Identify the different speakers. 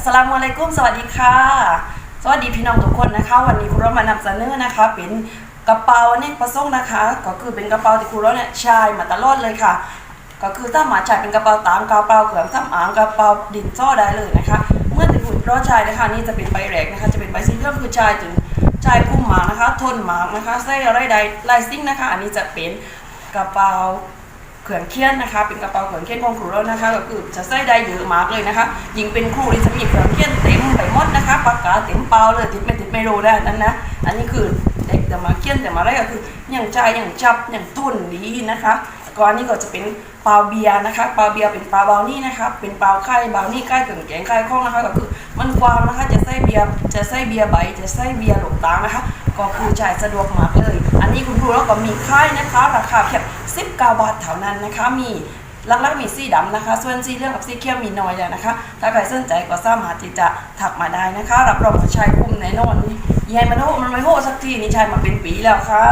Speaker 1: อัสลามุอะลัยกุมสวัสดีค่ะ สวัสดีพี่น้องทุกคนนะคะ วันนี้ครูเรามานำเสนอนะคะ เป็นกระเป๋าเนกประสงค์นะคะ ก็คือเป็นกระเป๋าที่ครูเราเนี่ยใช้มาตลอดเลยค่ะ ก็คือถ้ามาใช้เป็นกระเป๋าตามกระเป๋าเครื่องสำอางกระเป๋าดินซ่อได้เลยนะคะ เมื่อที่คุณเราใช้นะคะนี่จะเป็นใบแรกนะคะ จะเป็นใบสีเหลืองคือใช้ถึงใช้คุ้มหมากนะคะ ทนหมากนะคะใส่อะไรใดลายซิ่งนะคะ อันนี้จะเป็นกระเป๋า เขื่อนเคียนนะคะ เป็นกระเป๋าเขื่อนเคียนของครูแล้วนะคะก็คือจะใส่ได้เยอะมากเลยนะคะ ยิ่งเป็นครูที่จะมีเขื่อนเคียนเต็มไปหมดนะคะปากกาเต็มเปล่าเลยติดไม่ติดไม่รู้ได้นั่นนะอันนี้คือเด็กแต่มาเคียนแต่มาอะไรก็คืออย่างใจอย่างจับอย่างทุ่นดีนะคะแล้วก็อันนี้ก็จะเป็นเปลาเบียนะคะเปลาเบียเป็นเปลาเบานี่นะคะเป็นเปลาไข่เบานี่ไข่เกลืองแกงไข่ข้องนะคะก็คือมันกว้างนะคะจะใส่เบียจะใส่เบียใบจะใส่เบียหลงตางนะคะก็คือจ่ายสะดวกมากเลย อันนี้คุณครูแล้วก็มีค่ายนะคะ ราคาเพียง19 บาทเท่านั้นนะคะ มีลักลักมีสีดำนะคะ ส่วนสีเหลืองกับสีเขียวมีน้อยแล้วนะคะ ถ้าใครสนใจก็สามารถที่จะถักมาได้นะคะ รับรองว่าใช้คุ้มแน่นอนนี่ยายมันโหมันไม่โหสักทีนี่ใช้มาเป็นปีแล้วค่ะ